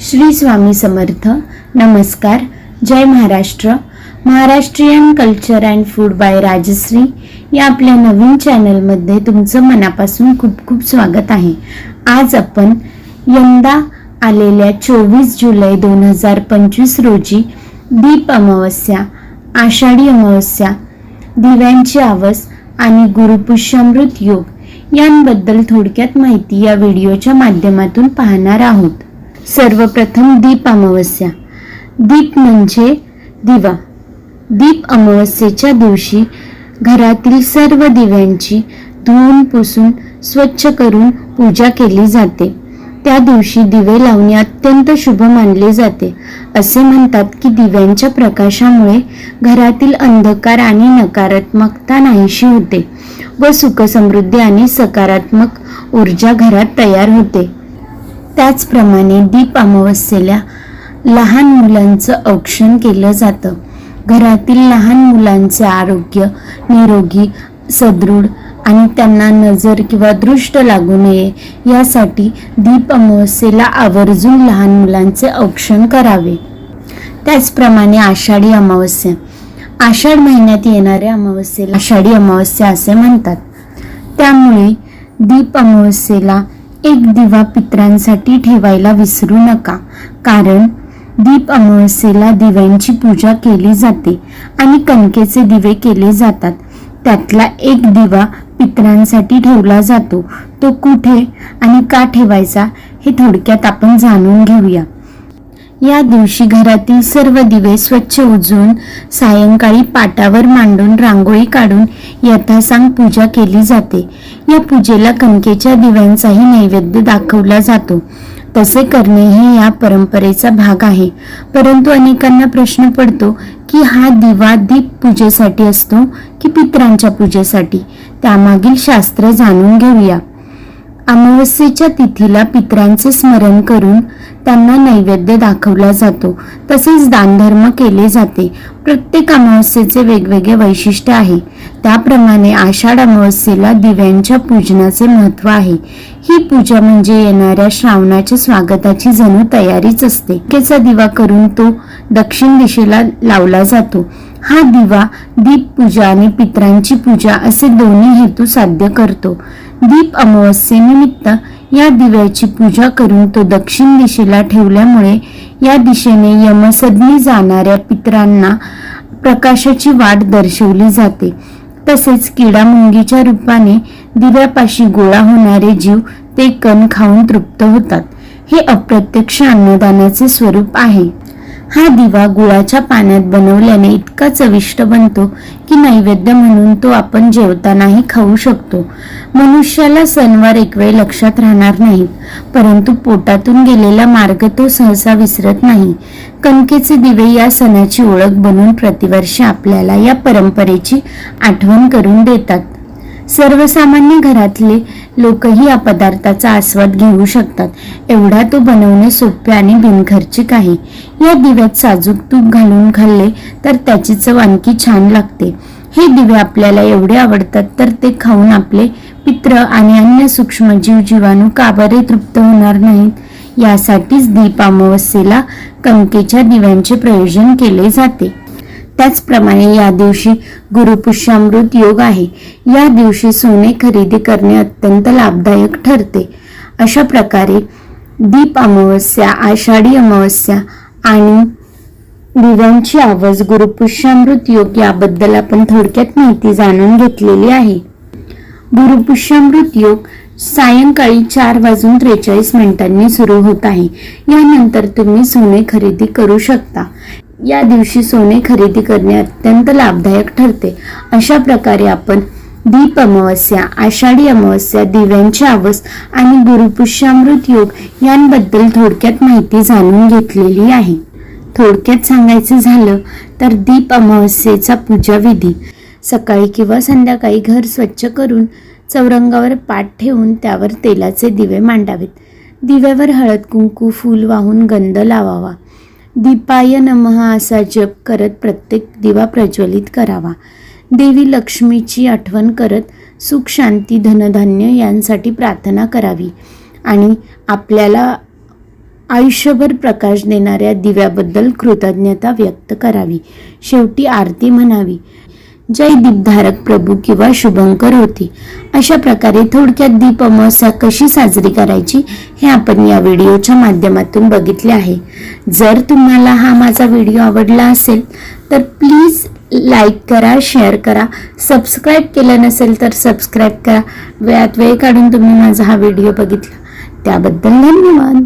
श्री स्वामी समर्थ नमस्कार. जय Maharashtra. Maharashtrian culture and food by Rajshri या आपल्या नवीन चॅनलमध्ये तुमचं मनापासून खूप खूप स्वागत आहे. आज आपण यंदा आलेल्या चोवीस जुलै दोन हजार पंचवीस रोजी दीप अमावस्या आषाढी अमावस्या दिव्यांची आवस आणि गुरुपुष्यामृत योग यांबद्दल थोडक्यात माहिती या व्हिडिओच्या माध्यमातून पाहणार आहोत. सर्वप्रथम दीप अमावस्या. दीप म्हणजे दिवा. दीप अमावस्येच्या दिवशी घरातील सर्व दिव्यांची धुवून पुसून स्वच्छ करून पूजा केली जाते. त्या दिवशी दिवे लावणे अत्यंत शुभ मानले जाते. असे म्हणतात की दिव्यांच्या प्रकाशामुळे घरातील अंधकार आणि नकारात्मकता नाहीशी होते व सुखसमृद्धी आणि सकारात्मक ऊर्जा घरात तयार होते. त्याचप्रमाणे दीप अमावस्येला लहान मुलांचं औक्षण केलं जातं. घरातील लहान मुलांचे आरोग्य निरोगी सदृढ आणि त्यांना नजर किंवा दृष्ट लागू नये यासाठी दीप अमावस्येला आवर्जून लहान मुलांचे औक्षण करावे. त्याचप्रमाणे आषाढी अमावस्या. आषाढ महिन्यात येणाऱ्या अमावस्येला आषाढी अमावस्या असे म्हणतात. त्यामुळे दीप अमावस्येला एक दिवा पित्रांसाठी ठेवायला विसरू नका. कारण दीप अमावस्येला दिव्यांची पूजा केली जाते आणि कणकेचे दिवे केले जातात. त्यातला एक दिवा पित्रांसाठी ठेवला जातो. तो कुठे आणि का ठेवायचा हे थोडक्यात आपण जाणून घेऊया. या दिवशी घरातील सर्व दिवे स्वच्छ उजवून सायंकाळी पाटावर मांडून रांगोळी काढून यथासांग पूजा केली जाते. या पूजेला कणकेच्या दिव्यांचाही नैवेद्य दाखवला जातो. तसे करणे हे या परंपरेचा भाग आहे. परंतु अनेकांना प्रश्न पडतो की हा दिवा दीप पूजेसाठी असतो की पितरांच्या पूजेसाठी? त्यामागील शास्त्र जाणून घेऊया. अमावस्येच्या तिथीला पितरांचे स्मरण करून त्यांना नैवेद्य दाखवला जातो. तसेच दानधर्म केले जाते. प्रत्येक अमावस्येचे वेगवेगळे वैशिष्ट्य आहे. त्याप्रमाणे आषाढ अमावस्येला दिव्यांच्या पूजनाचे महत्त्व आहे. ही पूजा म्हणजे येणाऱ्या श्रावणाच्या स्वागताची जणू तयारीच असते. केचा दिवा करून तो दक्षिण दिशेला लावला जातो. हा दिवा दीप पूजा आणि पितरांची पूजा असे दोन्ही हेतू साध्य करतो. दीप अमावस्येनिमित्त या दिव्याची पूजा करून तो दक्षिण दिशेला ठेवल्यामुळे या दिशेने यमसदनी जाणाऱ्या पितरांना प्रकाशाची वाट दर्शवली जाते. तसेच किडामुंगीच्या रूपाने दिव्यापाशी गोळा होणारे जीव ते कण खाऊन तृप्त होतात. हे अप्रत्यक्ष अन्नदानाचे स्वरूप आहे. हा दिवा गुळाच्या पाण्यात बनवल्याने इतका चविष्ट बनतो की नैवेद्य म्हणून तो आपण जेवतानाही खाऊ शकतो. मनुष्याला सणवार एक वेळ लक्षात राहणार नाहीत परंतु पोटातून गेलेला मार्ग तो सहसा विसरत नाही. कणकेचे दिवे या सणाची ओळख बनून प्रतिवर्षी आपल्याला या परंपरेची आठवण करून देतात. सर्वसामान्य घरातले लोकही या पदार्थाचा आस्वाद घेऊ शकतात. एवढा तो बनवणे सोपे आणि बिनखर्चिक आहे या दिव्यात साजूक तूप घालून खाल्ले तर त्याची चव आणखी छान लागते. हे दिवे आपल्याला एवढे आवडतात तर ते खाऊन आपले पित्र आणि अन्य सूक्ष्मजीव जीवाणू काबरे तृप्त होणार नाहीत. यासाठीच दीप अमावस्येला कणकेच्या दिव्यांचे प्रयोजन केले जाते. त्याचप्रमाणे या दिवशी गुरुपुष्यामृत योग आहे. या दिवशी सोने खरेदी करणे अत्यंत लाभदायक ठरते. अशा प्रकारे दीप अमावस्या आषाढी अमावस्या आणि दिव्यांची आवाज गुरुपुष्यामृत योग याबद्दल आपण थोडक्यात माहिती जाणून घेतलेली आहे. गुरुपुष्यामृत योग सायंकाळी चार वाजून त्रेचाळीस मिनिटांनी सुरू होत आहे. यानंतर तुम्ही सोने खरेदी करू शकता. या दिवशी सोने खरेदी करणे अत्यंत लाभदायक ठरते. अशा प्रकारे आपण दीप अमावस्या आषाढी अमावस्या दिव्यांची आवस आणि गुरुपुष्यामृत योग यांबद्दल थोडक्यात माहिती जाणून घेतलेली आहे. थोडक्यात सांगायचं झालं तर दीप अमावस्येचा पूजाविधी. सकाळी किंवा संध्याकाळी घर स्वच्छ करून चौरंगावर पाठ ठेवून त्यावर तेलाचे दिवे मांडावेत. दिव्यावर हळद कुंकू फूल वाहून गंध लावावा. दीपाय नमः असा जप करत प्रत्येक दिवा प्रज्वलित करावा. देवी लक्ष्मीची आठवण करत सुख शांती धनधान्य यांसाठी प्रार्थना करावी. आणि आपल्याला आयुष्यभर प्रकाश देणाऱ्या दिव्याबद्दल कृतज्ञता व्यक्त करावी. शेवटी आरती म्हणावी. जय दीपधारक प्रभू किंवा शुभंकर होती. अशा प्रकारे थोडक्यात दीप अमावस्या कशी साजरी करायची हे आपण या व्हिडिओच्या माध्यमातून बघितले आहे. जर तुम्हाला हा माझा व्हिडिओ आवडला असेल तर प्लीज लाईक करा शेअर करा सबस्क्राईब केलं नसेल तर सबस्क्राईब करा. वेळात वेळ काढून तुम्ही माझा हा व्हिडिओ बघितला. त्याबद्दल धन्यवाद.